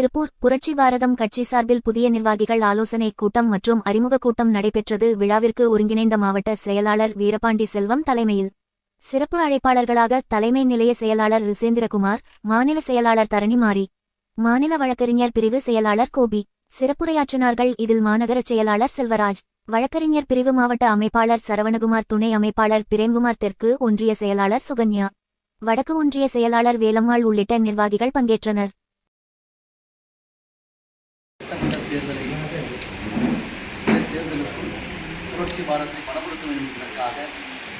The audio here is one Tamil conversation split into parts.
திருப்பூர் புரட்சி பாரதம் கட்சி சார்பில் புதிய நிர்வாகிகள் ஆலோசனை கூட்டம் மற்றும் அறிமுக கூட்டம் நடைபெற்றது. விழாவிற்கு ஒருங்கிணைந்த மாவட்ட செயலாளர் வீரபாண்டி செல்வம் தலைமையில் சிறப்பு அழைப்பாளர்களாக தலைமை நிலைய செயலாளர் ரிசேந்திரகுமார் மாநில செயலாளர் தரணிமாரி மாநில வழக்கறிஞர் பிரிவு செயலாளர் கோபி சிறப்புரையாற்றினார்கள். இதில் மாநகர செயலாளர் செல்வராஜ் வழக்கறிஞர் பிரிவு மாவட்ட அமைப்பாளர் சரவணகுமார் துணை அமைப்பாளர் பிரேம்குமார் தெற்கு ஒன்றிய செயலாளர் சுகன்யா வடக்கு ஒன்றிய செயலாளர் வேலம்மாள் உள்ளிட்ட நிர்வாகிகள் பங்கேற்றனர். சட்டமன்ற தேர்தலை சில தேர்தலுக்குள் புரட்சி பாரத்தை பலப்படுத்த வேண்டும் என்பதற்காக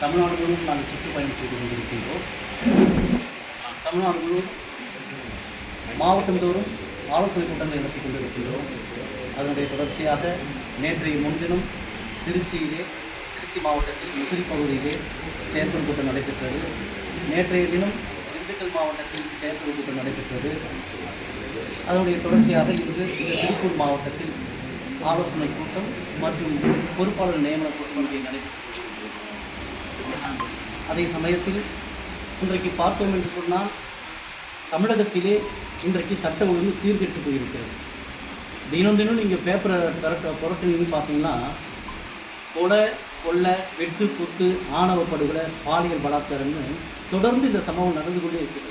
தமிழ்நாடு முழுவதும் நாங்கள் சுற்றுப்பயணம் செய்து கொண்டிருக்கின்றோம் தமிழ்நாடு முழுவதும் மாவட்டம் தோறும் ஆலோசனை கூட்டங்களை நடத்தி கொண்டிருக்கின்றோம் அதனுடைய தொடர்ச்சியாக நேற்றைய முன்தினம் திருச்சியிலே திருச்சி மாவட்டத்தில் முசிறி பகுதியிலே செயற்குழு கூட்டம் நடைபெற்றது. நேற்றைய தினம் திண்டுக்கல் மாவட்டத்தில் செயற்குழு கூட்டம் நடைபெற்றது. அதனுடைய தொடர்ச்சியாக இன்று இந்த திருப்பூர் மாவட்டத்தில் ஆலோசனை கூட்டம் மற்றும் பொறுப்பாளர் நியமன கூட்டம் நடைபெற்றது அதே சமயத்தில் இன்றைக்கு பார்த்தோம் என்று சொன்னால் தமிழகத்திலே இன்றைக்கு சட்ட ஒழுங்கு சீர்கெட்டு போயிருக்கிறது. தினம் தினம் நீங்கள் பேப்பரை புரட்ட புரட்டுனீங்க பார்த்தீங்கன்னா போல கொள்ளை வெட்டு குத்து ஆணவ படுகொலை பாலியல் பலாத்காரம்னு தொடர்ந்து இந்த சம்பவம் நடந்து கொண்டே இருக்கிறது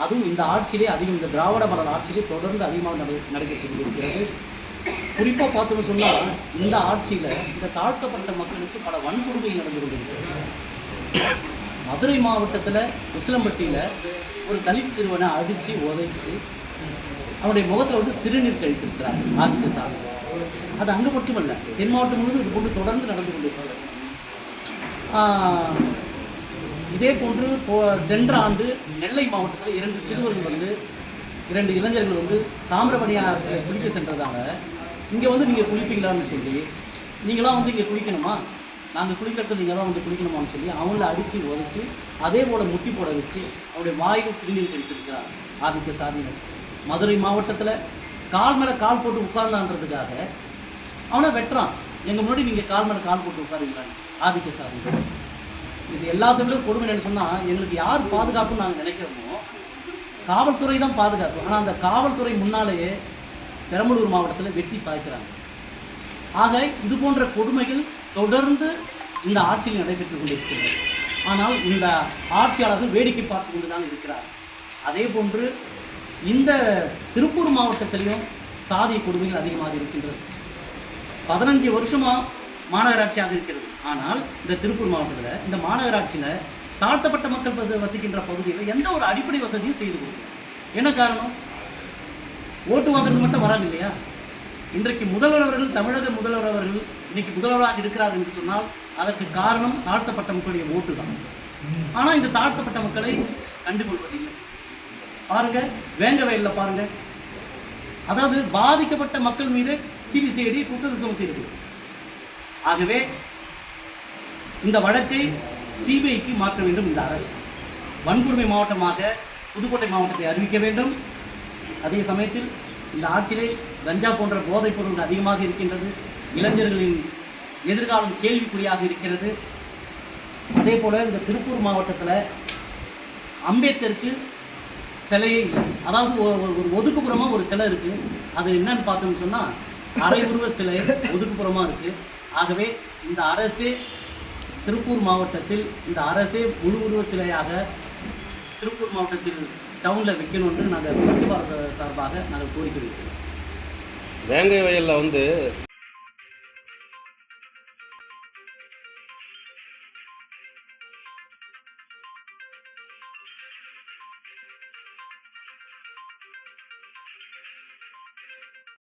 அதுவும் இந்த ஆட்சியிலே அதிகம் இந்த திராவிட மலர் ஆட்சியிலே தொடர்ந்து அதிகமாக நட நடைபெற்று கொண்டிருக்கிறது குறிப்பாக பார்த்தோம்னு சொன்னால் இந்த ஆட்சியில் இந்த தாழ்த்தப்பட்ட மக்களுக்கு பல வன்கொடுமை நடந்து கொண்டிருக்கிறது. மதுரை மாவட்டத்தில் உசிலம்பட்டியில் ஒரு தலித் சிறுவனை அடித்து உதைச்சு அவனுடைய முகத்தில் வந்து சிறுநீர் கழித்திருக்கிறார் ஆதிக்க சாமி அது அங்கே மட்டுமல்ல தென் மாவட்டம் முழுவதும் இது போன்று தொடர்ந்து நடந்து கொண்டிருக்கிறது. இதே போன்று போ சென்ற ஆண்டு நெல்லை மாவட்டத்தில் இரண்டு சிறுவர்கள் வந்து இரண்டு இளைஞர்கள் வந்து தாமிரபணியாக குளிக்க சென்றதாக இங்கே வந்து நீங்கள் குளிப்பீங்களான்னு சொல்லி நீங்களாம் வந்து இங்கே குளிக்கணுமா? நாங்கள் குளிக்கிறது நீங்கள் தான் வந்து குளிக்கணுமான்னு சொல்லி அவங்கள அடித்து உதச்சி அதே போல் முட்டி போட வச்சு அவருடைய வாயில் சிறுநீர் கழித்திருக்கிறார் ஆதிக்க சாதியினர். மதுரை மாவட்டத்தில் கால் மேலே கால் போட்டு உட்கார்ந்தான்றதுக்காக அவனை வெட்டுறான். எங்கள் முன்னாடி நீங்கள் கால் மேலே கால் போட்டு உட்காருங்களான்னு ஆதிக்க சாதி இது எல்லாத்தையும் விட கொடுமை என்னன்னு சொன்னால் எங்களுக்கு யார் பாதுகாப்புன்னு நாங்கள் நினைக்கிறோமோ காவல்துறை தான் பாதுகாப்பு. ஆனால் அந்த காவல்துறை முன்னாலேயே பெரம்பலூர் மாவட்டத்தில் வெட்டி சாய்க்கிறாங்க. ஆக இது போன்ற கொடுமைகள் தொடர்ந்து இந்த ஆட்சியில் நடைபெற்று கொண்டிருக்கிறது. ஆனால் இந்த ஆட்சியாளர்கள் வேடிக்கை பார்த்து கொண்டு தான் இருக்கிறார் அதே போன்று இந்த திருப்பூர் மாவட்டத்திலையும் சாதிய கொடுமைகள் அதிகமாக இருக்கின்றது. பதினஞ்சு வருஷமா மாநகராட்சியாக இருக்கிறது. ஆனால் இந்த திருப்பூர் மாவட்டத்தில் இந்த மாநகராட்சியில் தாழ்த்தப்பட்ட மக்கள் வசி- வசிக்கின்ற பகுதியில் எந்த ஒரு அடிப்படை வசதியும் செய்து கொடுக்கல. என்ன காரணம்? ஓட்டு வாங்குறது மட்டும் வராங்க இல்லையா? இன்றைக்கு முதல்வர் அவர்கள் தமிழக முதல்வர் அவர்கள் இன்னைக்கு முதல்வராக இருக்கிறார் என்று சொன்னால் அதற்கு காரணம் தாழ்த்தப்பட்ட மக்களுடைய ஓட்டு தான். ஆனால் இந்த தாழ்த்தப்பட்ட மக்களை கண்டுகொள்வதில்லை. பாருங்க வேங்க வயலில் பாருங்க. அதாவது பாதிக்கப்பட்ட மக்கள் மீது சிபிசிஐடி குற்றத்தை சுமத்தி இருக்கு ஆகவே இந்த வழக்கை சிபிஐக்கு மாற்ற வேண்டும் இந்த அரசு. வன்கொடுமை மாவட்டமாக புதுக்கோட்டை மாவட்டத்தை அறிவிக்க வேண்டும். அதே சமயத்தில் இந்த ஆட்சியிலே கஞ்சா போன்ற போதைப் பொருள்கள் அதிகமாக இருக்கின்றது. இளைஞர்களின் எதிர்காலம் கேள்விக்குறியாக இருக்கிறது. அதே போல் இந்த திருப்பூர் மாவட்டத்தில் அம்பேத்கருக்கு சிலையே இல்லை அதாவது ஒரு- ஒரு- ஒதுக்குப்புறமாக ஒரு சிலை இருக்குது அது என்னன்னு பார்த்தோம்னு சொன்னால் அரை உருவ சிலை ஒதுக்குப்புறமாக இருக்குது ஆகவே இந்த அரசே திருப்பூர் மாவட்டத்தில் இந்த அரசே முழு உருவ சிலையாக திருப்பூர் மாவட்டத்தில் டவுனில் வைக்கணும்னு நாங்கள் புரட்சி பாரத சார்பாக நாங்கள் கோரிக்கை வைக்கிறோம். வேங்கை வயலில் வந்து